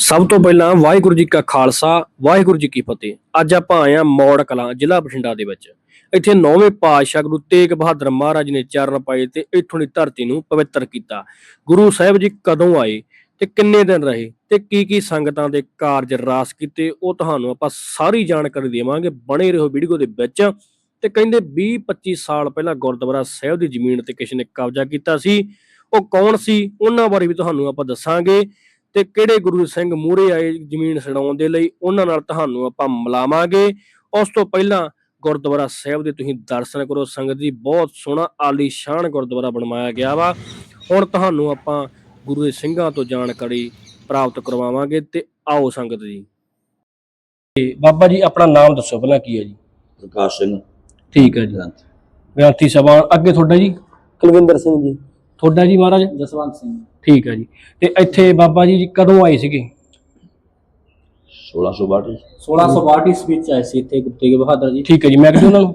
ਸਭ ਤੋਂ ਪਹਿਲਾਂ ਵਾਹਿਗੁਰੂ ਜੀ ਕਾ ਖਾਲਸਾ, ਵਾਹਿਗੁਰੂ ਜੀ ਕੀ ਫਤਿਹ। ਅੱਜ ਆਪਾਂ ਆਏ ਹਾਂ ਮੌੜ ਕਲਾਂ, ਜ਼ਿਲ੍ਹਾ ਬਠਿੰਡਾ ਦੇ ਵਿੱਚ। ਇੱਥੇ ਨੌਵੇਂ ਪਾਤਸ਼ਾਹ ਗੁਰੂ ਤੇਗ ਬਹਾਦਰ ਮਹਾਰਾਜ ਨੇ ਚਰਨ ਪਾਏ ਤੇ ਇੱਥੋਂ ਦੀ ਧਰਤੀ ਨੂੰ ਪਵਿੱਤਰ ਕੀਤਾ। ਗੁਰੂ ਸਾਹਿਬ ਜੀ ਕਦੋਂ ਆਏ ਤੇ ਕਿੰਨੇ ਦਿਨ ਰਹੇ ਤੇ ਕੀ ਕੀ ਸੰਗਤਾਂ ਦੇ ਕਾਰਜ ਰਾਸ ਕੀਤੇ, ਉਹ ਤੁਹਾਨੂੰ ਆਪਾਂ ਸਾਰੀ ਜਾਣਕਾਰੀ ਦੇਵਾਂਗੇ। ਬਣੇ ਰਹੋ ਵੀਡੀਓ ਦੇ ਵਿੱਚ ਤੇ ਕਹਿੰਦੇ 20 25 ਸਾਲ ਪਹਿਲਾਂ ਗੁਰਦੁਆਰਾ ਸਾਹਿਬ ਦੀ ਜ਼ਮੀਨ ਤੇ ਕਿਸੇ ਨੇ ਕਬਜ਼ਾ ਕੀਤਾ ਸੀ। ਉਹ ਕੌਣ ਸੀ? ਉਹਨਾਂ ਬਾਰੇ ਵੀ ਤੁਹਾਨੂੰ ਆਪਾਂ ਦੱਸਾਂਗੇ। ਤੇ ਕਿਹੜੇ ਗੁਰੂ ਸਿੰਘ ਮੂਹਰੇ ਆਏ ਜ਼ਮੀਨ ਛਡਾਉਣ ਦੇ ਲਈ ਉਹਨਾਂ ਨਾਲ ਤੁਹਾਨੂੰ ਆਪਾਂ ਮਿਲਾਵਾਂਗੇ। ਉਸ ਤੋਂ ਪਹਿਲਾਂ ਗੁਰਦੁਆਰਾ ਸਾਹਿਬ ਦੇ ਤੁਸੀਂ ਦਰਸ਼ਨ ਕਰੋ ਸੰਗਤ ਜੀ ਬਹੁਤ ਸੋਹਣਾ ਆਲੀਸ਼ਾਨ ਗੁਰਦੁਆਰਾ ਬਣਵਾਇਆ ਗਿਆ ਵਾ। ਹੁਣ ਤੁਹਾਨੂੰ ਆਪਾਂ ਗੁਰੂ ਦੇ ਸਿੰਘਾਂ ਤੋਂ ਜਾਣਕਾਰੀ ਪ੍ਰਾਪਤ ਕਰਵਾਵਾਂਗੇ ਤੇ ਆਓ ਸੰਗਤ ਜੀ। ਤੇ ਬਾਬਾ ਜੀ ਆਪਣਾ ਨਾਮ ਦੱਸੋ ਪਹਿਲਾਂ ਕੀ ਹੈ ਜੀ? ਪ੍ਰਕਾਸ਼ ਸਿੰਘ। ਠੀਕ ਹੈ ਜੀ। ਗ੍ਰੰਥ। ਸਭਾ ਅੱਗੇ ਤੁਹਾਡਾ ਜੀ? ਕੁਲਵਿੰਦਰ ਸਿੰਘ ਜੀ। ਤੁਹਾਡਾ ਜੀ ਮਹਾਰਾਜ? ਜਸਵੰਤ ਸਿੰਘ। ਠੀਕ ਹੈ ਜੀ। ਤੇ ਇੱਥੇ ਬਾਬਾ ਜੀ ਕਦੋਂ ਆਏ ਸੀਗੇ? 1662 1662 ਈਸਵੀ ਵਿੱਚ ਆਏ ਸੀ ਇੱਥੇ ਗੁਰੂ ਤੇਗ ਬਹਾਦਰ ਜੀ। ਠੀਕ ਹੈ ਜੀ ਮੈਂ ਕਿਹਾ ਉਹਨਾਂ ਨੂੰ।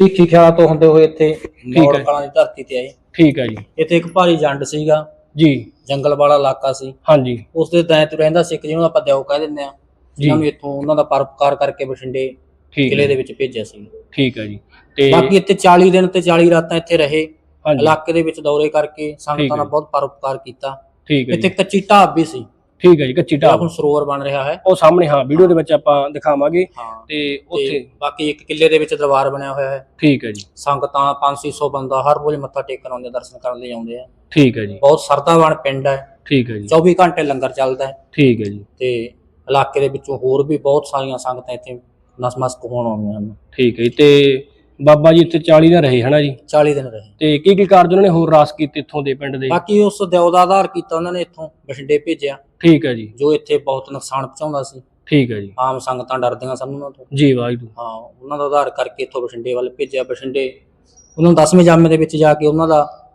ਭੀਖੀ ਖਿਆ ਤੋਂ ਹੁੰਦੇ ਹੋਏ ਇੱਥੇ ਮੌੜ। ਕਲਾਂ ਦੀ ਧਰਤੀ ਤੇ ਆਏ। ਠੀਕ ਹੈ ਜੀ। ਇੱਥੇ ਇੱਕ ਭਾਰੀ ਜੰਡ ਸੀਗਾ। ਜੀ। ਜੰਗਲ ਵਾਲਾ ਇਲਾਕਾ ਸੀ। ਹਾਂਜੀ। ਉਸ ਦੇ ਤੈਂ ਤੇ ਰਹਿੰਦਾ ਸੀ ਇੱਕ ਜਿਹਨੂੰ ਆਪਾਂ ਦਿਓ ਕਹਿ ਦਿੰਦੇ ਆ। ਜਿਹਨਾਂ ਨੂੰ ਇੱਥੋਂ ਉਹਨਾਂ ਦਾ ਪਰਉਪਕਾਰ ਕਰਕੇ ਬਠਿੰਡੇ ਕਿਲੇ ਦੇ ਵਿੱਚ ਭੇਜਿਆ ਸੀ। ਠੀਕ ਹੈ ਜੀ। ਤੇ ਬਾਕੀ ਇੱਥੇ 40 ਦਿਨ ਤੇ 40 ਰਾਤਾਂ ਇੱਥੇ ਰਹੇ। ਇਲਾਕੇ ਦੇ ਵਿੱਚ ਦੌਰੇ ਕਰਕੇ ਸੰਗਤਾਂ। ਦਾ ਬਹੁਤ ਪਰਉਪਕਾਰ ਕੀਤਾ। ਠੀਕ ਹੈ ਇੱਥੇ ਕੱਚੀ ਢਾਬ ਵੀ ਸੀ। ਠੀਕ ਹੈ ਜੀ ਕੱਚੀ ਢਾਬ। ਹੁਣ ਸਰੋਵਰ ਬਣ ਰਿਹਾ ਹੈ। ਉਹ ਸਾਹਮਣੇ ਹਾਂ ਵੀਡੀਓ ਦੇ ਵਿੱਚ ਆਪਾਂ ਦਿਖਾਵਾਂਗੇ। ਤੇ ਉੱਥੇ ਬਾਕੀ ਇੱਕ ਕਿਲੇ ਦੇ ਵਿੱਚ ਦਰਬਾਰ ਬਣਿਆ ਹੋਇਆ ਹੈ। ਠੀਕ ਹੈ ਜੀ। ਸੰਗਤਾਂ 500 ਬੰਦਾ ਹਰ ਰੋਜ਼ ਮੱਥਾ ਟੇਕਣ ਆਉਂਦੇ ਦਰਸ਼ਨ ਕਰਨ ਲਈ ਆਉਂਦੇ ਆ। ਠੀਕ ਹੈ ਜੀ। ਬਹੁਤ ਸਰਦਾਵਾਨ ਪਿੰਡ ਹੈ। ਠੀਕ ਹੈ ਜੀ। 24 ਘੰਟੇ ਲੰਗਰ ਚੱਲਦਾ ਹੈ। ਠੀਕ ਹੈ ਜੀ। ਤੇ ਇਲਾਕੇ ਦੇ ਵਿੱਚੋਂ ਹੋਰ ਵੀ ਬਹੁਤ ਸਾਰੀਆਂ ਸੰਗਤਾਂ ਇੱਥੇ ਨਸਮਸਤ ਹੋਣ ਆਉਂਦੀਆਂ ਹਨ। ਠੀਕ ਹੈ ਤੇ ਬਾਬਾ ਜੀ ਇੱਥੇ 40 ਦਿਨ ਰਹੇ ਹਨਾ ਜੀ? 40 ਦਿਨ ਰਹੇ। ਤੇ ਕੀ ਕੀ ਕਾਰਜ ਉਹਨਾਂ ਨੇ ਹੋਰ ਰਾਸ ਕੀਤੇ ਇੱਥੋਂ ਦੇ ਪਿੰਡ ਦੇ? ਬਾਕੀ ਉਸ ਦਿਓ ਦਾ ਆਧਾਰ ਕੀਤਾ ਉਹਨਾਂ ਨੇ ਇੱਥੋਂ ਬਠਿੰਡੇ ਭੇਜਿਆ। ਠੀਕ ਹੈ ਜੀ। ਜੋ ਇੱਥੇ ਬਹੁਤ ਨੁਕਸਾਨ ਪਹੁੰਚਾਉਂਦਾ ਸੀ। ਠੀਕ ਹੈ ਜੀ। ਆਮ ਸੰਗਤਾਂ ਡਰਦੀਆਂ ਸਨ ਉਹਨਾਂ ਤੋਂ। ਜੀ ਵਾਹਿਗੁਰੂ। ਹਾਂ ਉਹਨਾਂ ਦਾ ਆਧਾਰ ਕਰਕੇ ਇੱਥੋਂ ਬਠਿੰਡੇ ਵੱਲ ਭੇਜਿਆ। ਬਠਿੰਡੇ ਉਹਨਾਂ ਨੂੰ 10ਵੇਂ ਜਾਮੇ ਦੇ ਵਿੱਚ ਜਾ ਕੇ ਉਹਨਾਂ ਦਾ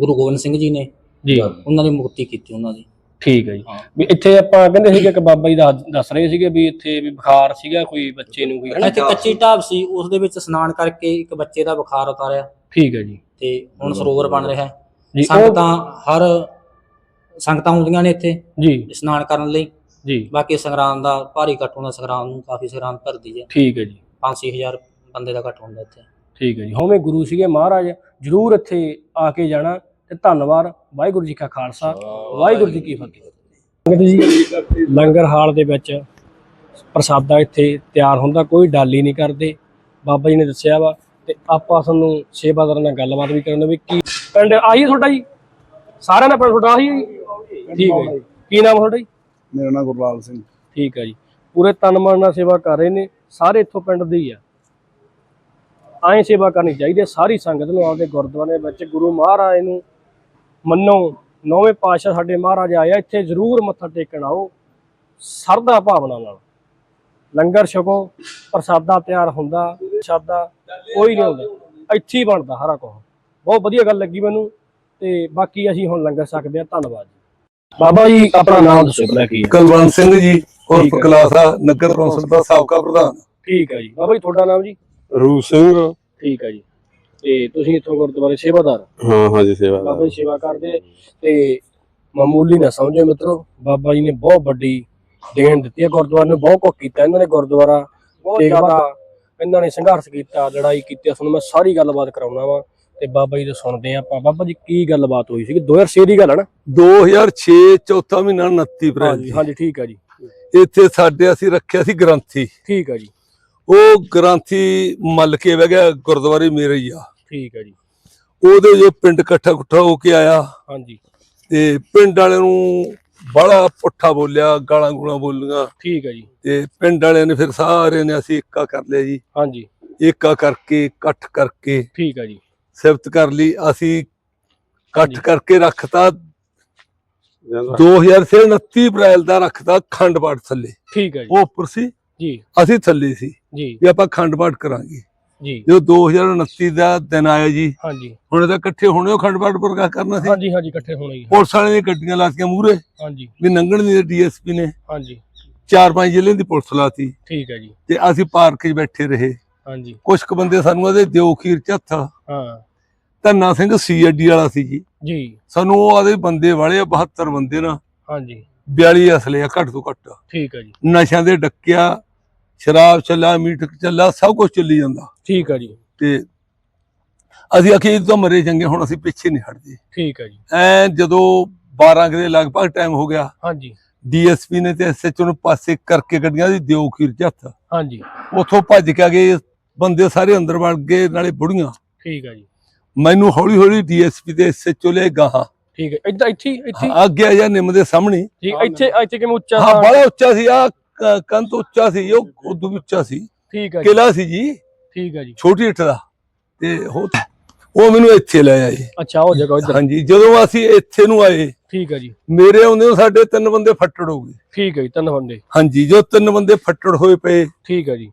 ਗੁਰੂ ਗੋਬਿੰਦ ਸਿੰਘ ਜੀ ਨੇ ਜੀ। ਉਹਨਾਂ ਦੀ ਮੁਕਤੀ ਕੀਤੀ ਉਹਨਾਂ ਦੀ। ਠੀਕ ਹੈ ਜੀ। ਹਾਂ। ਵੀ ਇੱਥੇ ਆਪਾਂ ਕਹਿੰਦੇ ਸੀਗੇ ਕਿ ਬਾਬਾ ਜੀ ਦਾ ਦੱਸ ਰਹੇ ਸੀਗੇ ਵੀ ਇੱਥੇ ਵੀ ਬੁਖਾਰ ਸੀਗਾ ਕੋਈ ਬੱਚੇ ਨੂੰ ਕੋਈ ਹਨਾ ਇੱਥੇ ਕੱਚੀ ਢਾਬ ਸੀ ਉਸ ਦੇ ਵਿੱਚ ਇਸ਼ਨਾਨ ਕਰਕੇ ਇੱਕ ਬੱਚੇ ਦਾ ਬੁਖਾਰ ਉਤਾਰਿਆ। ਠੀਕ ਹੈ ਜੀ। ਤੇ ਹੁਣ ਸਰੋਵਰ ਬਣ ਰਿਹਾ ਹੈ। ਜੀ ਉਹ ਸੰਗਤਾਂ ਹਰ ਸੰਗਤਾਂ ਆਉਂਦੀਆਂ ਨੇ ਇੱਥੇ ਜੀ। ਇਸ਼ਨਾਨ ਕਰਨ ਲਈ। ਜੀ। ਬਾਕੀ ਸੰਗਰਾਮ ਦਾ ਭਾਰੀ ਇਕੱਠ ਹੁੰਦਾ ਸੰਗਰਾਮ ਨੂੰ ਕਾਫੀ ਸੰਗਰਾਮ ਭਰਦੀ ਹੈ। ਠੀਕ ਹੈ ਜੀ। 5-6000 ਬੰਦੇ ਦਾ ਇਕੱਠ ਹੁੰਦਾ ਇੱਥੇ। ਠੀਕ ਹੈ ਜੀ। ਹੋਵੇਂ ਗੁਰੂ ਸੀਗੇ ਮਹਾਰਾਜ ਜਰੂਰ ਇੱਥੇ ਆ ਕੇ ਜਾਣਾ। ਤੇ ਧੰਨਵਾਦ ਵਾਹਿਗੁਰੂ ਜੀ ਕਾ ਖਾਲਸਾ ਵਾਹਿਗੁਰੂ ਜੀ ਕੀ ਫਤਿਹ। ਲੰਗਰ ਹਾਲ ਦੇ ਵਿੱਚ ਪ੍ਰਸਾਦਾ ਇੱਥੇ ਤਿਆਰ ਹੁੰਦਾ ਕੋਈ ਡਾਲੀ ਨਹੀਂ ਕਰਦੇ। ਬਾਬਾ ਜੀ ਨੇ ਦੱਸਿਆ ਵਾ ਤੇ ਆਪਾਂ ਤੁਹਾਨੂੰ ਸੇਵਾਦਾਰਾਂ ਨਾਲ ਗੱਲਬਾਤ ਵੀ ਕਰਨ ਵੀ ਕੀ ਪਿੰਡ ਆਹੀ ਤੁਹਾਡਾ ਜੀ? ਸਾਰਿਆਂ ਦਾ ਪਿੰਡ ਤੁਹਾਡਾ ਆਹੀ ਠੀਕ ਹੈ ਜੀ। ਕੀ ਨਾਮ ਤੁਹਾਡਾ ਜੀ? ਮੇਰਾ ਨਾਮ ਗੁਰਲਾਲ ਸਿੰਘ। ਠੀਕ ਹੈ ਜੀ। ਪੂਰੇ ਤਨ ਮਨ ਨਾਲ ਸੇਵਾ ਕਰ ਰਹੇ ਨੇ ਸਾਰੇ ਇੱਥੋਂ ਪਿੰਡ ਦੇ ਹੀ ਆ। ਐਂ ਸੇਵਾ ਕਰਨੀ ਚਾਹੀਦੀ ਹੈ ਸਾਰੀ ਸੰਗਤ ਨੂੰ ਆਪਦੇ ਗੁਰਦੁਆਰੇ ਵਿੱਚ ਗੁਰੂ ਮਹਾਰਾਜ ਨੂੰ ਮੰਨੋ ਨੌਵੇਂ ਪਾਤਸ਼ਾਹ ਸਾਡੇ ਮਹਾਰਾਜ ਆਇਆ ਇੱਥੇ ਜ਼ਰੂਰ ਮੱਥਾ ਟੇਕਣ ਆਓ ਸਰਦਾ ਭਾਵਨਾ ਨਾਲ। ਲੰਗਰ ਛਕੋ ਪ੍ਰਸਾਦਾ ਤਿਆਰ ਹੁੰਦਾ ਪ੍ਰਸਾਦਾ ਕੋਈ ਨਹੀਂ ਹੁੰਦਾ। ਇੱਥੇ ਹੀ ਬਣਦਾ ਹਰਾ ਕੁਛ ਬਹੁਤ ਵਧੀਆ ਗੱਲ ਲੱਗੀ ਮੈਨੂੰ ਤੇ ਬਾਕੀ ਅਸੀਂ ਹੁਣ ਲੰਗਰ ਛਕਦੇ ਹਾਂ। ਧੰਨਵਾਦ ਜੀ। ਬਾਬਾ ਜੀ ਆਪਣਾ ਨਾਮ ਦੱਸੋ ਪਹਿਲਾਂ ਕੀ ਹੈ? ਕੁਲਵੰਤ ਸਿੰਘ ਜੀ ਉਰਫ। ਕਲਾਸਾ ਨਗਰ ਕੌਂਸਲ ਦਾ ਸਾਬਕਾ ਪ੍ਰਧਾਨ। ਠੀਕ ਹੈ ਜੀ। ਬਾਬਾ ਜੀ ਤੁਹਾਡਾ ਨਾਮ ਜੀ? ਰੂਪ ਸਿੰਘ। ਠੀਕ ਹੈ ਜੀ। ਤੇ ਤੁਸੀਂ ਇੱਥੋਂ ਗੁਰਦੁਆਰੇ ਸੇਵਾਦਾਰ ਹਾਂ। ਹਾਂ ਜੀ ਸੇਵਾ ਬਾਬਾ ਜੀ ਸੇਵਾ ਕਰਦੇ ਤੇ ਮਾਮੂਲੀ ਨਾ ਸਮਝੋ ਮਿੱਤਰੋ ਬਾਬਾ ਜੀ ਨੇ ਬਹੁਤ ਵੱਡੀ ਦੇਣ ਦਿੱਤੀ ਹੈ ਗੁਰਦੁਆਰੇ ਨੂੰ ਬਹੁਤ ਕੁਝ ਕੀਤਾ ਇਹਨਾਂ ਨੇ ਗੁਰਦੁਆਰਾ ਬਹੁਤ ਜ਼ਿਆਦਾ। ਇਹਨਾਂ ਨੇ ਸੰਘਰਸ਼ ਕੀਤਾ ਲੜਾਈ ਕੀਤੀ ਤੁਹਾਨੂੰ ਮੈਂ ਸਾਰੀ ਗੱਲਬਾਤ ਕਰਾਉਣਾ ਵਾ ਤੇ ਬਾਬਾ ਜੀ ਤੋਂ ਸੁਣਦੇ ਹਾਂ ਆਪਾਂ। ਬਾਬਾ ਜੀ ਕੀ ਗੱਲਬਾਤ ਹੋਈ ਸੀ 2006 ਦੀ ਗੱਲ ਹੈ ਨਾ? 2006 ਚੌਥਾ ਮਹੀਨਾ 29 ਅਪ੍ਰੈਲ ਹਾਂਜੀ ਹਾਂਜੀ ਠੀਕ ਹੈ ਜੀ। ਇੱਥੇ ਸਾਡੇ ਅਸੀਂ ਰੱਖਿਆ ਸੀ ਗ੍ਰੰਥੀ। ਠੀਕ ਹੈ ਜੀ। ਉਹ ਗ੍ਰੰਥੀ ਮੱਲ ਕੇ ਵਹਿ ਗਿਆ ਗੁਰਦੁਆਰੇ ਮੇਰੇ ਹੀ ਆ। ਠੀਕ ਹੈ ਜੀ। ਉਹਦੇ ਜੋ ਪਿੰਡ ਇਕੱਠਾ ਕੁੱਠਾ ਹੋ ਕੇ ਆਇਆ। ਹਾਂਜੀ। ਤੇ ਪਿੰਡ ਵਾਲਿਆਂ ਨੂੰ ਬੜਾ ਪੁੱਠਾ ਬੋਲਿਆ ਗਾਲਾਂ ਗੂਲਾਂ ਬੋਲੀਆਂ। ਠੀਕ ਹੈ ਜੀ। ਤੇ ਪਿੰਡ ਵਾਲਿਆਂ ਨੇ ਫਿਰ ਸਾਰੇ ਨੇ ਅਸੀਂ ਇੱਕਾ ਕਰ ਲਿਆ ਜੀ। ਹਾਂਜੀ। ਏਕਾ ਕਰਕੇ ਇਕੱਠ ਕਰਕੇ ਠੀਕ ਹੈ ਜੀ। ਸਿਫਤ ਕਰ ਲਈ। ਅਸੀਂ ਇਕੱਠ। ਕਰਕੇ ਰੱਖਤਾ। 2029 ਅਪ੍ਰੈਲ ਦਾ ਰੱਖਤਾ ਖੰਡ ਪਾਠ ਥੱਲੇ। ਠੀਕ ਹੈ ਜੀ। ਉਹ ਉੱਪਰ ਸੀ। ਜੀ। ਅਸੀਂ ਥੱਲੇ ਸੀ। ਜੀ। ਵੀ ਆਪਾਂ ਖੰਡ ਪਾਠ ਕਰਾਂਗੇ। ਜੀ। ਜਦੋਂ 2029 ਦਾ ਦਿਨ ਆਇਆ ਜੀ ਹਾਂਜੀ। ਹੁਣ ਤਾਂ ਇਕੱਠੇ ਹੋਣੇ ਉਹ ਖੰਡ ਪਾਠ ਪ੍ਰਕਾਸ਼ ਕਰਨਾ ਸੀ? ਹਾਂਜੀ ਹਾਂਜੀ ਇਕੱਠੇ ਹੋਣਾ ਜੀ। ਪੁਲਿਸ ਵਾਲਿਆਂ ਦੀਆਂ ਗੱਡੀਆਂ ਲਾਤੀਆਂ ਮੂਰੇ ਹਾਂਜੀ। ਵੀ ਨੰਗਣ ਦੀ ਡੀਐਸਪੀ ਨੇ। ਹਾਂਜੀ। ਚਾਰ ਪੰਜ ਜ਼ਿਲ੍ਹਿਆਂ ਦੀ ਪੁਲਿਸ ਲਾਤੀ। ਠੀਕ ਹੈ ਜੀ। ਤੇ ਅਸੀਂ ਪਾਰਕ 'ਚ ਬੈਠੇ ਰਹੇ। ਹਾਂਜੀ। ਕੁਝ ਕੁ ਬੰਦੇ ਸਾਨੂੰ ਉਹਦੇ ਦਿਓ ਖੀਰ ਹੱਥ ਹਾਂ। ਧੰਨਾ ਸਿੰਘ ਸੀਐਡੀ ਵਾਲਾ ਸੀ ਜੀ। ਜੀ। ਸਾਨੂੰ ਉਹ ਆਦੇ ਬੰਦੇ ਵਾਲੇ ਆ, 72 ਬੰਦੇ ਨਾ ਹਾਂਜੀ। 42 ਅਸਲੇ ਆ ਘੱਟ ਤੋਂ ਘੱਟ। ਠੀਕ ਹੈ ਜੀ। ਨਸ਼ਿਆਂ ਦੇ ਡੱਕਿਆ ਸ਼ਰਾਬ ਚੱਲਾ ਮੀਟ ਚੱਲਾ ਸਭ ਕੁਝ ਚੱਲੀ ਜਾਂਦਾ। ਠੀਕ ਹੈ ਜੀ। ਤੇ ਅਸੀਂ ਅਖੀਰ ਤੋਂ ਮਰੇ ਚੰਗੇ ਹੁਣ ਅਸੀਂ ਪਿੱਛੇ ਨਹੀਂ ਹਟਦੇ। ਠੀਕ ਹੈ ਜੀ। ਐ ਜਦੋਂ 12 ਕੁ ਦੇ ਲਗਭਗ ਟਾਈਮ ਹੋ ਗਿਆ ਹਾਂਜੀ। ਡੀਐਸਪੀ ਨੇ ਤੇ ਐਸਐਚਓ ਨੂੰ ਪਾਸੇ ਕਰਕੇ ਗੱਡੀਆਂ ਦੀ ਦਿਓ ਖੀਰ ਹੱਥ। ਹਾਂਜੀ। ਉੱਥੋਂ ਭੱਜ ਕੇ ਆ ਗਏ ਬੰਦੇ ਸਾਰੇ ਅੰਦਰ ਵੜ ਗਏ ਨਾਲੇ ਬੁੜੀਆਂ। ਠੀਕ ਹੈ ਜੀ। ਮੈਨੂੰ ਹੌਲੀ ਹੌਲੀ ਡੀਐਸਪੀ ਤੇ ਐਸਐਚਓ ਲੈ ਗਾਹਾਂ। ਠੀਕ ਹੈ ਇੱਥੇ ਇੱਥੇ ਹੀ? ਅੱਗੇ ਆ ਜਾ ਨਿੰਮ ਦੇ ਸਾਹਮਣੇ। ਠੀਕ ਇੱਥੇ ਇੱਥੇ ਕਿਵੇਂ ਉੱਚਾ ਹਾਂ? ਬੜਾ ਉੱਚਾ ਸੀ ਆ ਕੰਤ ਉੱਚਾ ਸੀ ਉਹ ਉਦੋਂ ਵੀ ਉੱਚਾ ਸੀ। ਠੀਕ ਹੈ ਜੀ। ਕਿਲਾ ਸੀ ਜੀ। ਠੀਕ ਹੈ ਜੀ। ਛੋਟੀ ਇੱਟ ਦਾ। ਤੇ ਉਹ ਉਹ ਮੈਨੂੰ ਇੱਥੇ ਲੈ ਆਏ। ਅੱਛਾ ਉਹ ਜਗ੍ਹਾ ਇੱਧਰ ਹਾਂਜੀ ਜਦੋਂ ਅਸੀਂ ਇੱਥੇ ਨੂੰ ਆਏ ਠੀਕ ਹੈ ਜੀ। ਮੇਰੇ ਆਉਂਦੇ ਨੂੰ ਸਾਡੇ ਤਿੰਨ ਬੰਦੇ ਫੱਟੜ ਹੋ ਗਏ। ਠੀਕ ਹੈ ਜੀ ਤਿੰਨ ਬੰਦੇ। ਹਾਂਜੀ ਜੋ ਤਿੰਨ ਬੰਦੇ ਫੱਟੜ ਹੋਏ ਪਏ। ਠੀਕ ਹੈ ਜੀ।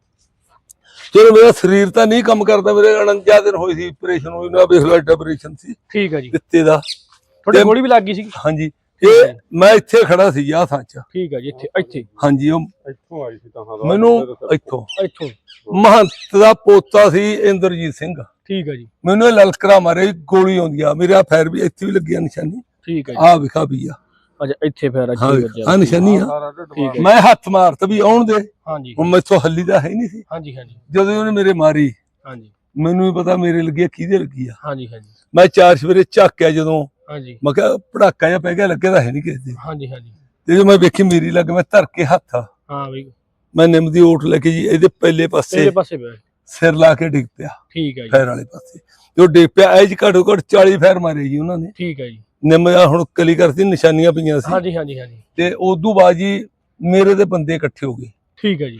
ਚਲੋ ਮੇਰਾ ਸਰੀਰ ਤਾਂ ਨਹੀਂ ਕੰਮ ਕਰਦਾ। ਮੇਰੇ 49 ਦਿਨ ਹੋਏ ਸੀ ਆਪਰੇਸ਼ਨ ਹੋਈ ਨਾ ਐਡਾ ਆਪਰੇਸ਼ਨ ਸੀ। ਠੀਕ ਹੈ ਜੀ। ਦਿੱਤੇ ਦਾ। ਤੁਹਾਡੇ ਗੋਲੀ ਵੀ ਲੱਗ ਗਈ ਸੀ ਹਾਂਜੀ। ਇਹ ਮੈਂ ਇੱਥੇ ਖੜਾ ਸੀ ਆਹ ਥਾਂ 'ਚ। ਠੀਕ ਹੈ ਜੀ ਇੱਥੇ ਇੱਥੇ। ਹਾਂਜੀ ਉਹ ਇੱਥੋਂ ਆਈ ਸੀ ਤਾਂ ਮੈਨੂੰ ਇੱਥੋਂ। ਇੱਥੋਂ। ਮਹੰਤ ਦਾ ਪੋਤਾ ਸੀ ਇੰਦਰਜੀਤ ਸਿੰਘ। ਠੀਕ ਹੈ ਜੀ। ਮੈਨੂੰ ਇਹ ਲਲਕਰਾ ਮਾਰੇ ਗੋਲੀ ਆਉਂਦੀ ਆ। ਮੇਰਾ ਫੈਰ ਵੀ ਇੱਥੇ ਵੀ ਲੱਗਿਆ ਨਿਸ਼ਾਨੀ। ਠੀਕ ਹੈ ਜੀ। ਆ ਵਿਖਾ ਵੀ ਆ। ਅੱਛਾ ਇੱਥੇ ਫੇਰ ਹਾਂ ਅੱਛੀ ਆ। ਨਿਸ਼ਾਨੀ ਆ। ਠੀਕ ਹੈ ਮੈਂ ਹੱਥ ਮਾਰਤ ਵੀ ਆਉਣ ਦੇ। ਹਾਂਜੀ। ਹੁਣ ਮੈਥੋਂ ਹੱਲੀ ਦਾ ਹੈ ਨਹੀਂ ਸੀ। ਹਾਂਜੀ ਹਾਂਜੀ। ਜਦੋਂ ਉਹਨੇ ਮੇਰੇ ਮਾਰੀ ਹਾਂਜੀ। ਮੈਨੂੰ ਵੀ ਪਤਾ ਮੇਰੇ ਲੱਗੀ ਆ, ਕਿਹਦੇ ਲੱਗੀ ਆ। ਹਾਂਜੀ ਹਾਂਜੀ। ਮੈਂ ਚਾਰ ਸਵੇਰੇ ਝਾਕਿਆ ਜਦੋਂ ਹਾਂਜੀ। ਮੈਂ ਕਿਹਾ ਪੜਾਕਾ ਜਿਹਾ ਪੈ ਗਿਆ ਲੱਗੇ ਤਾਂ ਹੈ ਨਹੀਂ ਕਿਸੇ ਦੇ। ਹਾਂਜੀ ਹਾਂਜੀ। ਤੇ ਜਦੋਂ ਮੈਂ ਵੇਖੀ ਮੇਰੀ ਲੱਗ ਮੈਂ ਧਰ ਕੇ ਹੱਥ ਹਾਂ ਬਈ। ਮੈਂ ਨਿੰਮ ਦੀ ਓਟ ਲੈ ਕੇ ਜੀ ਇਹਦੇ ਪਹਿਲੇ ਪਾਸੇ ਤੇਰੇ ਪਾਸੇ ਪਿਆ। ਸਿਰ ਲਾ ਕੇ ਡਿੱਗ ਪਿਆ। ਠੀਕ ਹੈ ਜੀ। ਫੈਰ ਵਾਲੇ ਪਾਸੇ। ਤੇ ਉਹ ਡਿੱਗ ਪਿਆ ਐਜ ਘੱਟੋ ਘੱਟ 40 ਫੈਰ ਮਾਰੇ ਜੀ ਉਹਨਾਂ ਨੇ। ਠੀਕ ਹੈ ਜੀ। ਨਿੰਮ ਆ ਹੁਣ ਕਲੀ ਕਰਤੀ ਨਿਸ਼ਾਨੀਆਂ ਪਈਆਂ ਸੀ। ਹਾਂਜੀ ਹਾਂਜੀ ਹਾਂਜੀ। ਤੇ ਉਦੋਂ ਬਾਅਦ ਜੀ ਮੇਰੇ ਦੇ ਬੰਦੇ ਇਕੱਠੇ ਹੋ ਗਏ। ਠੀਕ ਹੈ ਜੀ।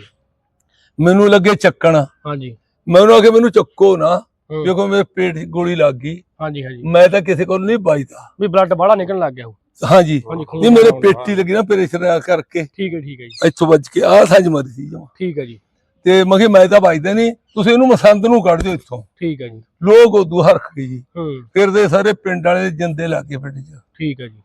ਮੈਨੂੰ ਲੱਗੇ ਚੱਕਣ। ਹਾਂਜੀ। ਮੈਂ ਉਹਨੂੰ ਆਖਿਆ ਮੈਨੂੰ ਚੱਕੋ ਨਾ। ਕਿਉਂਕਿ ਮੇਰੇ ਪੇਟ 'ਚ ਗੋਲੀ ਲੱਗ ਗਈ ਹਾਂਜੀ ਹਾਂਜੀ। ਮੈਂ ਤਾਂ ਕਿਸੇ ਕੋਲ ਨਹੀਂ ਵੱਜਦਾ। ਵੀ ਬਲੱਡ ਬਾਹਲਾ ਨਿਕਲਣ ਲੱਗ ਗਿਆ ਉਹ। ਹਾਂਜੀ। ਹਾਂਜੀ ਖੂਨ ਮੇਰੇ ਪੇਟੀ ਲੱਗੀ ਨਾ ਪ੍ਰੈਸ਼ਰ ਕਰਕੇ। ਠੀਕ ਹੈ ਠੀਕ ਹੈ ਜੀ। ਇੱਥੋਂ ਵੱਜ ਕੇ ਆਹ ਸਾਂਝ ਮਰੀ ਸੀ ਜਮਾਂ। ਠੀਕ ਹੈ ਜੀ। ਤੇ ਮੈਂ ਕਿਹਾ ਮੈਂ ਤਾਂ ਵੱਜਦਾ ਨਹੀਂ। ਤੁਸੀਂ ਇਹਨੂੰ ਮਸੰਦ ਨੂੰ ਕੱਢ ਦਿਓ ਇੱਥੋਂ। ਠੀਕ ਹੈ ਜੀ। ਲੋਕ ਉਦੋਂ ਹਰਖ ਗਏ ਜੀ। ਹੂੰ। ਫਿਰਦੇ ਸਾਰੇ ਪਿੰਡ ਵਾਲੇ ਜਿੰਦੇ ਲਾ ਕੇ ਪਿੰਡ 'ਚ। ਠੀਕ ਹੈ ਜੀ।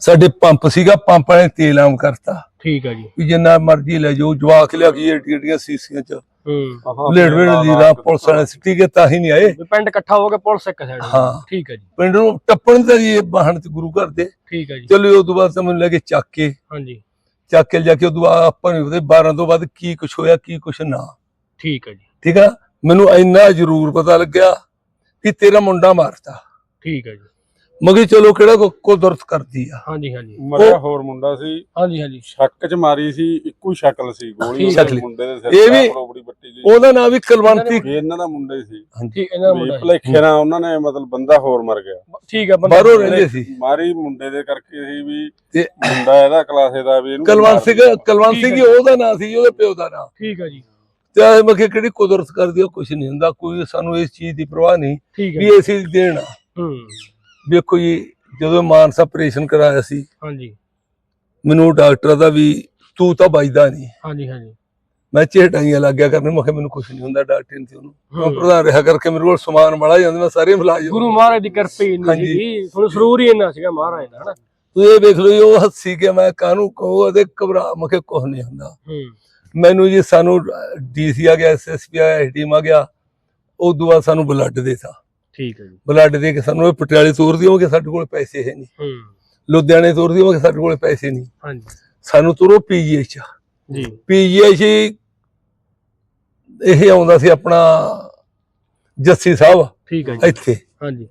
ਸਾਡੇ ਪੰਪ ਸੀਗਾ ਪੰਪ ਵਾਲੇ ਨੇ ਤੇਲ ਆਮ ਕਰਤਾ। ਠੀਕ ਹੈ ਜੀ। ਵੀ ਜਿੰਨਾ ਮਰਜ਼ੀ ਲੈ ਜਾਓ ਜਵਾਕ ਲਿਆ ਕੇ ਏਡੀਆਂ ਸੀਸੀਆਂ 'ਚ। ਹੂੰ। ਲੇਟ ਵੇੜ ਦੀ ਰਾਹ ਪੁਲਿਸ ਵਾਲੇ ਸਿੱਟੀ ਕੇ ਤਾਂ ਹੀ ਨਹੀਂ ਆਏ। ਪਿੰਡ ਇਕੱਠਾ ਹੋ ਕੇ ਪੁਲਿਸ ਇੱਕ ਸਾਈਡ ਹਾਂ। ਠੀਕ ਹੈ ਜੀ। ਪਿੰਡ ਨੂੰ ਟੱਪਣ ਤੇ ਜੀ ਇਹ ਬਾਹਣ ਤੇ ਗੁਰੂ ਘਰ ਦੇ। ਠੀਕ ਹੈ ਜੀ। ਚਲੋ ਉਸ ਤੋਂ ਬਾਅਦ ਤਾਂ ਮੈਨੂੰ ਲੈ ਕੇ ਚੱਕ ਕੇ ਹਾਂਜੀ। ਚੱਕ ਕੇ ਜਾ ਕੇ ਉਦੋਂ ਬਾਅਦ ਆਪਾਂ ਨੂੰ ਉਹਦੇ 12 ਤੋਂ ਬਾਅਦ ਕੀ ਕੁਝ ਹੋਇਆ ਕੀ ਕੁਝ ਨਾ। ਠੀਕ ਹੈ ਜੀ। ਠੀਕ ਆ ਮੈਨੂੰ ਇੰਨਾ ਜ਼ਰੂਰ ਪਤਾ ਲੱਗਿਆ ਕਿ ਤੇਰਾ ਮੁੰਡਾ ਮਾਰਤਾ। ਠੀਕ ਹੈ ਜੀ। ਮਗੇ ਚਲੋ ਕਿਹੜਾ ਕੋ ਕੁਦਰਤ ਕਰਦੀ ਆ। ਹਾਂਜੀ ਹਾਂਜੀ। ਮਰਿਆ ਹੋਰ ਮੁੰਡਾ ਸੀ। ਹਾਂਜੀ ਹਾਂਜੀ। ਸ਼ੱਕ ਚ ਮਾਰੀ ਸੀ ਇੱਕੋ ਹੀ ਸ਼ਕਲ ਸੀ ਗੋਲੀ ਉਹਦੇ। ਮੁੰਡੇ ਦੇ ਸਿਰ ਇਹ ਤੇ ਵੀ- ਬੱਟੀ ਗਈ ਉਹਦਾ ਨਾਮ ਵੀ ਕੁਲਵੰਤੀ ਇਹ ਇਹਨਾਂ ਦਾ ਮੁੰਡਾ ਹੀ ਸੀ। ਠੀਕ ਇਹਨਾਂ ਦਾ ਮੁੰਡਾ ਹੈ। ਭੁਲੇਖੇ ਨਾਲ ਉਹਨਾਂ ਨੇ ਮਤਲਬ ਬੰਦਾ ਹੋਰ ਮਰ ਗਿਆ। ਠੀਕ ਹੈ ਬੰਦਾ ਬਾਹਰੋਂ ਰਹਿੰਦੇ ਸੀ। ਮਾਰੀ ਮੁੰਡੇ ਦੇ ਕਰਕੇ ਸੀ ਵੀ ਤੇ ਮੁੰਡਾ ਇਹਦਾ ਕਲਾਸੇ ਦਾ ਵੀ ਇਹਨੂੰ ਕੁਲਵੰਤ ਸਿੰਘ ਕੁਲਵੰਤ ਸਿੰਘ। ਉਹਦਾ ਨਾਮ ਸੀ ਉਹਦੇ ਪਿਓ ਦਾ ਨਾਮ ਠੀਕ ਹੈ ਜੀ। ਤੇ ਕਿਹਾ ਕਿਹੜੀ ਕੁਦਰਤ ਕਰਦੀ ਆ ਕੁਝ ਨਹੀਂ ਹੁੰਦਾ ਕੋਈ ਸਾਨੂੰ ਇਸ ਚੀਜ਼ ਦੀ ਪਰਵਾਹ ਨਹੀਂ ਵੀ ਜੀ। ਅਸੀਂ ਦੇਣਾ। ਹੂੰ। ਵੇਖੋ ਜੀ ਜਦੋਂ ਮਾਨਸਾ ਆਪਰੇਸ਼ਨ ਕਰਾਇਆ ਸੀ ਹਾਂਜੀ। ਮੈਨੂੰ ਡਾਕਟਰ ਦਾ ਵੀ ਤੂੰ ਤਾਂ ਬਚਦਾ ਨਹੀਂ। ਹਾਂਜੀ ਹਾਂਜੀ। ਮੈਂ ਝੇਟਾਈਆਂ ਲੱਗ ਗਿਆ ਕਰਨ ਮੈਂ ਕਿਹਾ ਮੈਨੂੰ ਕੁਝ ਨਹੀਂ ਹੁੰਦਾ ਡਾਕਟਰ ਨੇ ਉਹਨੂੰ ਮੈਂ। ਪ੍ਰਧਾਨ ਰਿਹਾ ਕਰਕੇ ਮੇਰੇ ਕੋਲ ਸਮਾਨ ਬੜਾ ਜਾਂਦਾ ਮੈਂ ਸਾਰੇ ਮਿਲਾ ਜਾਂਦਾ ਗੁਰੂ ਮਹਾਰਾਜ ਦੀ ਕਿਰਪਾ ਹੀ ਇੰਨੀ ਹਾਂਜੀ। ਸੀਗੀ ਤੁਹਾਨੂੰ ਸਰੂਰ ਹੀ ਇੰਨਾ ਸੀਗਾ ਮਹਾਰਾਜ ਦਾ ਹਨਾ? ਤੂੰ ਇਹ ਵੇਖ ਲਓ ਜੀ, ਉਹ ਹੱਸੀ ਕੇ ਮੈਂ ਕਾਹਨੂੰ ਕਹੋ ਤੇ ਘਬਰਾ ਮੈਂ ਕਿਹਾ ਕੁਝ ਨਹੀਂ ਹੁੰਦਾ। ਮੈਨੂੰ ਜੀ ਸਾਨੂੰ ਡੀਸੀ ਆ ਗਿਆ ਐਸਐਸਪੀ ਆ ਐਸਡੀਐਮ ਆ ਗਿਆ ਉਦੋਂ ਬਾਅਦ ਸਾਨੂੰ ਬਲੱਡ ਦੇਤਾ। ਠੀਕ ਹੈ ਜੀ। ਬਲੱਡ ਦੇ ਕੇ ਸਾਨੂੰ ਇਹ ਪਟਿਆਲੇ ਤੋਰ ਦਿਓਗੇ ਸਾਡੇ ਕੋਲ ਪੈਸੇ ਹੈ ਨਹੀਂ। ਹੂੰ। ਲੁਧਿਆਣੇ ਤੋਰ ਦਿਓਗੇ ਸਾਡੇ ਕੋਲ ਪੈਸੇ ਨਹੀਂ। ਹਾਂਜੀ। ਸਾਨੂੰ ਤੁਰੋ ਪੀਜੀਆਈ ਚ। ਜੀ। ਪੀਜੀਆਈ ਚ ਇਹ ਆਉਂਦਾ ਸੀ ਆਪਣਾ ਜੱਸੀ ਸਾਹਿਬ ਠੀਕ ਹੈ ਜੀ। ਇੱਥੇ। ਹਾਂਜੀ।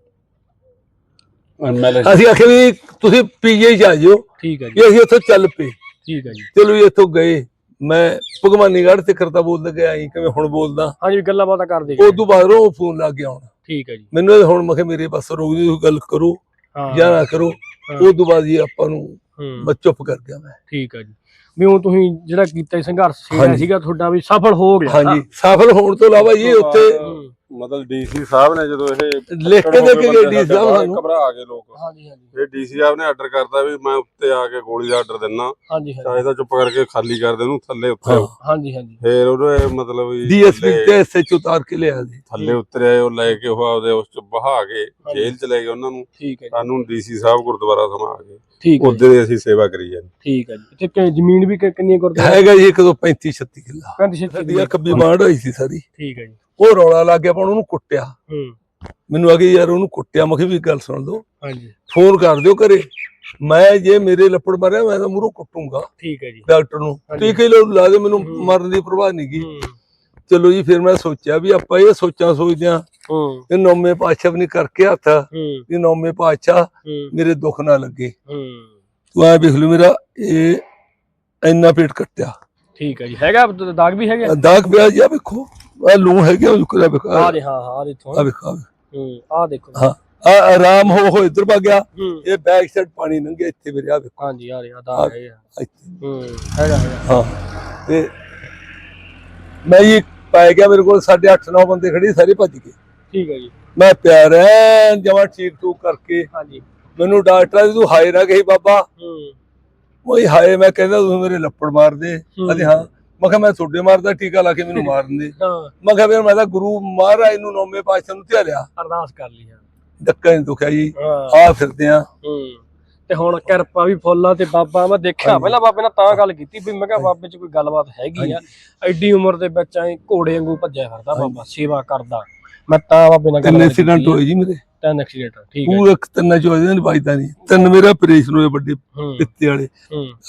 ਅਸੀਂ ਆਖਿਆ ਵੀ ਤੁਸੀਂ ਪੀਜੀਆਈ ਚ ਆ ਜਾਓ। ਠੀਕ ਹੈ ਜੀ। ਕਿ ਅਸੀਂ ਉੱਥੋਂ ਚੱਲ ਪਏ। ਠੀਕ ਹੈ ਜੀ। ਚਲੋ ਜੀ ਇੱਥੋਂ ਗਏ। ਮੈਂ ਭਗਵਾਨੀਗੜ੍ਹ ਤੇ ਕਰਤਾ ਬੋਲਦਾ ਗਿਆ ਕਿਵੇਂ ਹੁਣ ਬੋਲਦਾ। ਹਾਂਜੀ ਗੱਲਾਂ ਬਾਤਾਂ ਕਰਦੇ ਗਏ। ਉਦੋਂ ਬਾਅਦ ਉਹ ਫੋਨ ਲੱਗ ਗਿਆ ਹੁਣ ਠੀਕ ਹੈ ਜੀ ਮੈਨੂੰ ਇਹ ਹੁਣ ਮੈਂ ਕਿਹਾ ਮੇਰੇ ਪਾਸ ਰੋਕ ਦੀ ਗੱਲ ਕਰੋ ਹਾਂ ਜਾਂ ਨਾ ਕਰੋ ਹਾਂ। ਉਦੋਂ ਬਾਅਦ ਜੀ ਆਪਾਂ ਨੂੰ ਮੈਂ ਚੁੱਪ ਕਰ ਗਿਆ ਮੈਂ ਠੀਕ ਹੈ ਜੀ ਵੀ ਉਹ ਤੁਸੀਂ ਜਿਹੜਾ ਕੀਤਾ ਸੰਘਰਸ਼ ਹਾਂਜੀ। ਸੀਗਾ ਤੁਹਾਡਾ ਵੀ ਸਫਲ ਹੋ ਗਿਆ ਹਾਂਜੀ ਸਫਲ ਹੋਣ ਤੋਂ ਇਲਾਵਾ ਜੀ ਉੱਥੇ ਹੂੰ। ਮਤਲਬ ਡੀਸੀ ਸਾਹਿਬ ਨੇ ਜਦੋਂ ਇਹ ਲਿਖ ਕੇ ਦੇ ਕੇ ਗਏ ਡੀ ਸਾਹਿਬ ਸਾਨੂੰ? ਘਬਰਾ ਗਏ ਲੋਕ। ਹਾਂਜੀ ਹਾਂਜੀ। ਇਹ ਡੀਸੀ ਸਾਹਿਬ ਨੇ ਆਰਡਰ ਕਰਤਾ ਵੀ ਮੈਂ ਉੱਤੇ ਆ ਕੇ ਗੋਲੀ ਦਾ ਆਰਡਰ ਦਿੰਨਾ। ਹਾਂਜੀ ਹਾਂਜੀ। ਚਾਹੇ ਤਾਂ ਚੁੱਪ ਕਰਕੇ ਖਾਲੀ ਕਰ ਦੇ ਉਹਨੂੰ ਥੱਲੇ ਉੱਤੇ। ਹਾਂਜੀ ਹਾਂਜੀ। ਫੇਰ ਉਹਨੇ ਮਤਲਬ ਡੀਐਸਪੀ ਤੇ ਐਸਐਚ ਉਤਾਰ ਕੇ ਲਿਆ ਜੀ ਥੱਲੇ ਉਤਰਿਆ ਉਹ ਲੈ ਕੇ ਉਹ ਆਪਦੇ ਉਸ ਚ ਬਹਾ ਕੇ ਜੇਲ੍ਹ ਚ ਲੈ ਗਏ ਉਹਨਾਂ ਨੂੰ। ਠੀਕ ਹੈ ਸਾਨੂੰ ਡੀਸੀ ਸਾਹਿਬ ਗੁਰਦੁਆਰਾ ਸਮਾ ਕੇ। ਠੀਕ ਹੈ ਦੀ ਅਸੀਂ ਸੇਵਾ ਕਰੀ ਜਾਂਦੇ। ਠੀਕ ਹੈ ਜੀ। ਇੱਥੇ ਜ਼ਮੀਨ ਵੀ ਕਿੰਨੀ ਗੁਰਦੁਆਰਾ ਹੈਗਾ ਜੀ ਇੱਕ ਦੋ 35 36 ਕਿੱਲਾ। ਪੈਂਤੀ ਛੱਤੀ ਸਾਡੀ ਆਹ ਖੱਬੀ ਮਾੜ ਹੋਈ ਸੀ ਸਾਰੀ। ਠੀਕ ਹੈ ਜੀ। ਉਹ ਰੌਲਾ ਲੱਗ ਗਿਆ ਆਪਾਂ ਉਹਨੂੰ ਕੁੱਟਿਆ। ਹੂੰ। ਮੈਨੂੰ ਅਗੇ ਯਾਰ ਉਹਨੂੰ ਕੁੱਟਿਆ ਮੈਂ ਕਿਹਾ ਵੀ ਗੱਲ ਸੁਣ ਲਓ ਹਾਂਜੀ। ਫੋਨ ਕਰ ਦਿਓ ਘਰੇ। ਮੈਂ ਜੇ ਮੇਰੇ ਲੱਪੜ ਮਾਰਿਆ ਮੈਂ ਤਾਂ ਮੂਹਰੋਂ ਕੁੱਟੂੰਗਾ। ਠੀਕ ਹੈ ਜੀ। ਡਾਕਟਰ ਨੂੰ। ਟੀਕੇ ਲਾ ਲਾ ਦੇ ਮੈਨੂੰ। ਮਰਨ ਦੀ ਪ੍ਰਵਾਹ ਨਹੀਂ ਗਈ ਚਲੋ ਜੀ ਫਿਰ ਮੈਂ ਸੋਚਿਆ ਵੀ ਆਪਾਂ ਇਹ ਸੋਚਾਂ ਸੋਚਦੇ ਆ ਹੂੰ। ਇਹ ਨੌਵੇਂ ਪਾਤਸ਼ਾਹ ਵੀ ਨਹੀਂ ਕਰਕੇ ਹੱਥ। ਹੂੰ। ਇਹ ਨੌਵੇਂ ਪਾਤਸ਼ਾਹ ਮੇਰੇ ਦੁੱਖ ਨਾ ਲੱਗੇ। ਹੂੰ। ਤੂੰ ਆ ਵੇਖ ਲਓ ਮੇਰਾ ਇਹ ਇੰਨਾ ਪੇਟ ਕੱਟਿਆ। ਠੀਕ ਹੈ ਜੀ। ਹੈਗਾ ਦ- ਦਾਗ ਵੀ ਹੈਗਾ? ਦਾਗ ਪਿਆ ਜੀ ਆ ਵੇਖੋ। ਆ ਲੂ ਹੈਗੇ ਉਹ ਜੁਕਰਾ ਵੇਖੋ ਆ। ਦੇ ਹਾਂ ਹਾਂ ਇੱਥੋਂ ਵੇਖੋ। ਹੂੰ ਆ ਦੇਖੋ। ਹਾਂ ਆ ਆਰਾਮ ਹੋ ਹੋ ਇੱਧਰ ਭੱਗ ਗਿਆ। ਹੂੰ। ਇਹ ਬੈਕ ਸਾਈਡ ਪਾਣੀ ਲੰਘਿਆ ਇੱਥੇ ਮੇਰੇ ਆ ਵੇਖੋ। ਹਾਂਜੀ ਆ ਰਿਹਾ ਹੈਗਾ ਇੱਥੇ। ਹੂੰ ਹੈਗਾ ਹੈਗਾ। ਹਾਂ ਤੇ ਮੈਂ ਇਹ ਪਾਇਆ ਗਿਆ ਮੇਰੇ ਕੋਲ 8.5 9 ਬੰਦੇ ਖੜੇ ਸਾਰੇ ਭੱਜ ਗਏ। ਠੀਕ ਹੈ ਜੀ। ਮੈਂ ਪਿਆਰ ਐ ਜਮਾ ਠੀਕ ਠੂਕ ਕਰਕੇ। ਹਾਂਜੀ। ਮੈਨੂੰ ਡਾਕਟਰ ਨੇ ਤੂੰ ਹਾਏ ਨਾ ਕਹੀ ਬਾਬਾ। ਹੂੰ। ਉਹੀ ਹਾਏ ਮੈਂ ਕਹਿੰਦਾ ਤੁਸੀਂ ਮੇਰੇ ਲੱਪੜ ਮਾਰ ਦੇ। ਹੂੰ। ਕਹਿੰਦੇ ਹਾਂ ਮੈਂ ਕਿਹਾ ਮੈਂ ਤੁਹਾਡੇ ਮਾਰਦਾ ਟੀਕਾ ਲਾ ਕੇ ਮੈਨੂੰ ਮਾਰਨ ਦੇ। ਹਾਂ। ਮੈਂ ਕਿਹਾ ਫਿਰ ਮੈਂ ਤਾਂ ਗੁਰੂ ਮਹਾਰਾਜ ਨੂੰ ਨੌਵੇਂ ਪਾਤਸ਼ਾਹ ਨੂੰ ਧਿਆਲਿਆ। ਅਰਦਾਸ ਕਰ ਲਈ ਡੱਕਾ ਨਹੀਂ ਦੁਖਿਆ ਜੀ। ਆ ਫਿਰਦੇ ਆ। ਤੇ ਹੁਣ ਕਿਰਪਾ ਵੀ ਫੁੱਲਾਂ ਤੇ ਬਾਬਾ ਮੈਂ ਦੇਖਿਆ। ਪਹਿਲਾਂ ਬਾਬੇ ਨਾਲ ਤਾਂ ਗੱਲ ਕੀਤੀ ਵੀ ਮੈਂ ਕਿਹਾ ਬਾਬੇ 'ਚ ਕੋਈ ਗੱਲਬਾਤ ਹੈਗੀ ਆ। ਐਡੀ ਉਮਰ ਦੇ ਵਿੱਚ ਐ ਘੋੜੇ ਵਾਂਗੂ ਭੱਜਿਆ ਫਿਰਦਾ ਬਾਬਾ ਸੇਵਾ ਕਰਦਾ। ਮੈਂ ਤਾਂ ਬਾਬੇ ਨਾਲ ਤਿੰਨ ਗੱਲ ਐਕਸੀਡੈਂਟ ਹੋਏ ਜੀ ਮੇਰੇ। ਤਿੰਨ ਐਕਸੀਡੈਂਟ ਠੀਕ ਹੈ ਪੂਰੇ ਤਿੰਨ ਚ ਹੋਏ ਨੇ ਵੱਜਦਾ ਨਹੀਂ ਤਿੰਨ ਮੇਰੇ ਆਪਰੇਸ਼ਨ ਹੋਏ ਵੱਡੇ ਪਿੱਤੇ ਵਾਲੇ।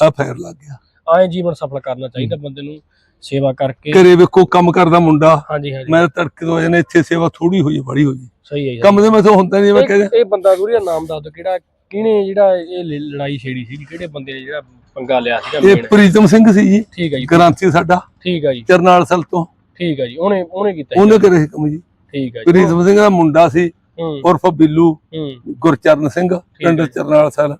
ਆ ਫੈਰ ਲੱਗ ਗਿਆ। ਆਏ ਜੀਵਨ ਸਫਲ ਕਰਨਾ ਚਾਹੀਦਾ ਬੰਦੇ ਨੂੰ ਸੇਵਾ ਕਰਕੇ। ਘਰੇ ਵੇਖੋ ਕੰਮ ਕਰਦਾ ਮੁੰਡਾ। ਹਾਂਜੀ ਹਾਂਜੀ। ਮੈਂ ਤੜਕੇ ਤੋਂ ਜਨੇ ਇੱਥੇ ਸੇਵਾ ਥੋੜੀ ਹੋਈ ਬੜੀ ਹੋਈ। ਸਹੀ ਹੈ ਜੀ। ਕੰਮ ਦੇ ਮੈਥੋਂ ਹੁੰਦਾ ਨਹੀਂ ਮੈਂ ਕਹਿੰਦਾ ਇਹ- ਬੰਦਾ ਗੁਰੂ ਦਾ ਨਾਮ ਦੱਸ ਦਿਓ ਕਿਹੜਾ ਕਿਹਨੇ ਜਿਹੜਾ ਇਹ ਲੜਾਈ ਛੇੜੀ ਸੀ ਕਿਹੜੇ ਬੰਦੇ ਨੇ ਜਿਹੜਾ ਪੰਗਾ ਲਿਆ ਸੀਗਾ ਇਹ ਪ੍ਰੀਤਮ ਸਿੰਘ ਸੀ ਜੀ ਠੀਕ ਹੈ ਜੀ। ਗ੍ਰਾਂਤੀ ਸਾਡਾ ਠੀਕ ਹੈ ਜੀ। ਚਰਨਾਲ ਸਲ ਤੋਂ। ਠੀਕ ਹੈ ਜੀ ਉਹਨੇ ਉਹਨੇ ਕੀਤਾ। ਉਹਨੇ ਕਰੇ ਕੰਮ ਜੀ। ਠੀਕ ਹੈ ਜੀ। ਪ੍ਰੀਤਮ ਸਿੰਘ ਦਾ ਮੁੰਡਾ ਸੀ ਉਰਫ ਬਿੱਲੂ ਗੁਰਚਰਨ ਸਿੰਘ ਪਿੰਡ। ਚਰਨਾਲ ਸਲ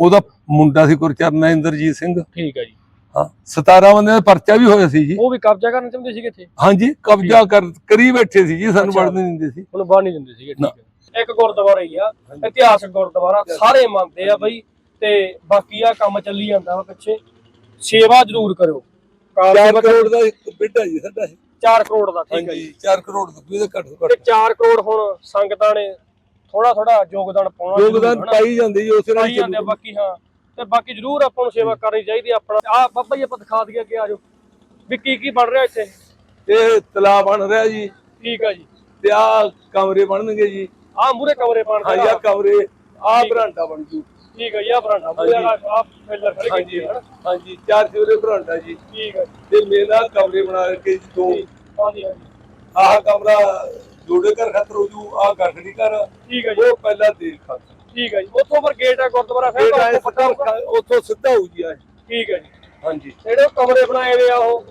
ਉਹਦਾ ਮੁੰਡਾ ਸੀ ਗੁਰਚਰਨ ਇੰਦਰਜੀਤ ਸਿੰਘ। ਠੀਕ ਹੈ ਜੀ। ਹਾਂ 17 ਬੰਦਿਆਂ ਦਾ ਪਰਚਾ ਵੀ ਹੋਇਆ ਸੀ ਜੀ। ਉਹ ਵੀ ਕਬਜ਼ਾ ਕਰਨਾ ਚਾਹੁੰਦੇ ਸੀਗੇ ਇੱਥੇ? ਹਾਂਜੀ ਕਬਜ਼ਾ ਕਰ ਕਰੀ ਬੈਠੇ ਸੀ ਜੀ ਸਾਨੂੰ। ਵੜਨ ਨਹੀਂ ਦਿੰਦੇ ਸੀ। ਉਹਨੂੰ ਬਾਹਰ ਨਹੀਂ ਦਿੰਦੇ ਸੀਗੇ ਠੀਕ ਹੈ। ਇੱਕ ਗੁਰਦੁਆਰਾ ਹੀ ਆ ਇਤਿਹਾਸਕ ਗੁਰਦੁਆਰਾ ਸਾਰੇ ਮੰਨਦੇ ਆ ਬਈ ਤੇ ਬਾਕੀ ਆ ਕੰਮ ਚੱਲੀ ਜਾਂਦਾ ਵਾ ਪਿੱਛੇ। ਸੇਵਾ ਜ਼ਰੂਰ ਕਰਿਓ। ਕਾਲ 4 ਸੇਵਾ ਕਰੋੜ ਦਾ ਇੱਕ ਬੇਟਾ ਜੀ ਸਾਡਾ 4 ਕਰੋੜ ਦਾ ਠੀਕ ਹੈ ਜੀ। ਹਾਂਜੀ 4 ਕਰੋੜ ਦਾ ਵੀ ਘੱਟ ਤੋਂ ਤੇ ਘੱਟ 4 ਕਰੋੜ ਹੁਣ ਸੰਗਤਾਂ ਨੇ ਥੋੜਾ ਥੋੜਾ ਯੋਗਦਾਨ ਪਾਉਣਾ ਯੋਗਦਾਨ? ਪਾਈ ਜਾਂਦੇ ਜੀ ਉਸੇ ਨਾਲ ਪਾਈ ਜਾਂਦੇ ਆ, ਬਾਕੀ ਹਾਂ। ਤੇ ਬਾਕੀ ਜ਼ਰੂਰ ਆਪਾਂ ਨੂੰ ਸੇਵਾ ਕਰਨੀ ਚਾਹੀਦੀ ਆਪਣਾ। ਆ ਬਾਬਾ ਜੀ ਆਪਾਂ ਦਿਖਾ ਦਈਏ ਅੱਗੇ ਆ ਜਾਓ। ਵੀ ਕੀ ਕੀ ਬਣ ਰਿਹਾ ਇੱਥੇ? ਇਹ ਤਲਾਬ ਬਣ ਰਿਹਾ ਜੀ। ਠੀਕ ਆ ਜੀ। ਤੇ ਆ ਕਮਰੇ ਬਣਨਗੇ ਜੀ। ਆ ਮੂਰੇ ਕਮਰੇ ਬਣ ਰਹੇ ਆ। ਕਮਰੇ ਆ ਬਰਾਂਡਾ ਬਣ ਜੂ। ਠੀਕ ਆ ਜੀ ਆ ਬਰਾਂਡਾ। ਮੂਰੇ ਆ ਫਿਲਰ ਖੜੇ ਹਾਂਜੀ। ਹੈ ਹਾਂਜੀ ਚਾਰ ਚੋਰੇ ਬਰਾਂਡਾ ਜੀ। ਠੀਕ ਆ ਤੇ ਮੇਰਾ ਕਮਰੇ ਬਣਾ ਕੇ ਜੀ ਦੋ। ਹਾਂਜੀ ਆਹ ਕਮਰਾ ਜੋੜੇ ਘਰ ਖਤਰ ਹੋ ਜੂ ਆ ਗਠੜੀ ਘਰ। ਠੀਕ ਆ ਜੀ। ਉਹ ਪਹਿਲਾਂ ਦੇਖ ਖਾਤਰ। ਠੀਕ ਆ ਜੀ। ਉੱਥੋਂ ਪਰ ਗੇਟ ਆ ਗੁਰਦੁਆਰਾ ਫਿਰ ਸਾਹਿਬ ਦਾ ਉੱਥੋਂ ਪੱਕਾ ਹੋਊਗਾ। ਉੱਥੋਂ ਸਿੱਧਾ ਹੋ ਜੀ ਠੀਕ ਹਾਂਜੀ। ਜਿਹੜੇ ਉਹ ਕਮਰੇ ਬਣਾਏ ਹੋਏ ਆ ਉਹ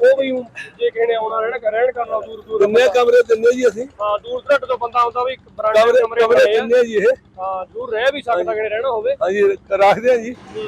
ਉਹ ਵੀ ਜੇ ਕਿਸੇ ਨੇ ਆਉਣਾ ਰਹਿਣਾ ਰਹਿਣ ਕਰਨਾ ਦੂਰ ਦੂਰ ਕਿੰਨੇ ਕਮਰੇ ਦਿੰਦੇ ਜੀ ਅਸੀਂ? ਹਾਂ ਦੂਰ ਦਰਟ ਤੋਂ ਬੰਦਾ ਆਉਂਦਾ ਵੀ ਬਰਾਂਡੇ ਕਮਰੇ ਦੇ ਕਮਰੇ ਕਮਰੇ ਬਣੇ ਆ। ਦਿੰਦੇ ਜੀ ਇਹ। ਹਾਂ ਦੂਰ ਰਹਿ ਵੀ ਸਕਦਾ ਕਿਨੇ ਰਹਿਣਾ ਹੋਵੇ। ਹਾਂਜੀ ਰੱਖਦੇ ਆ ਜੀ। ਹੂੰ।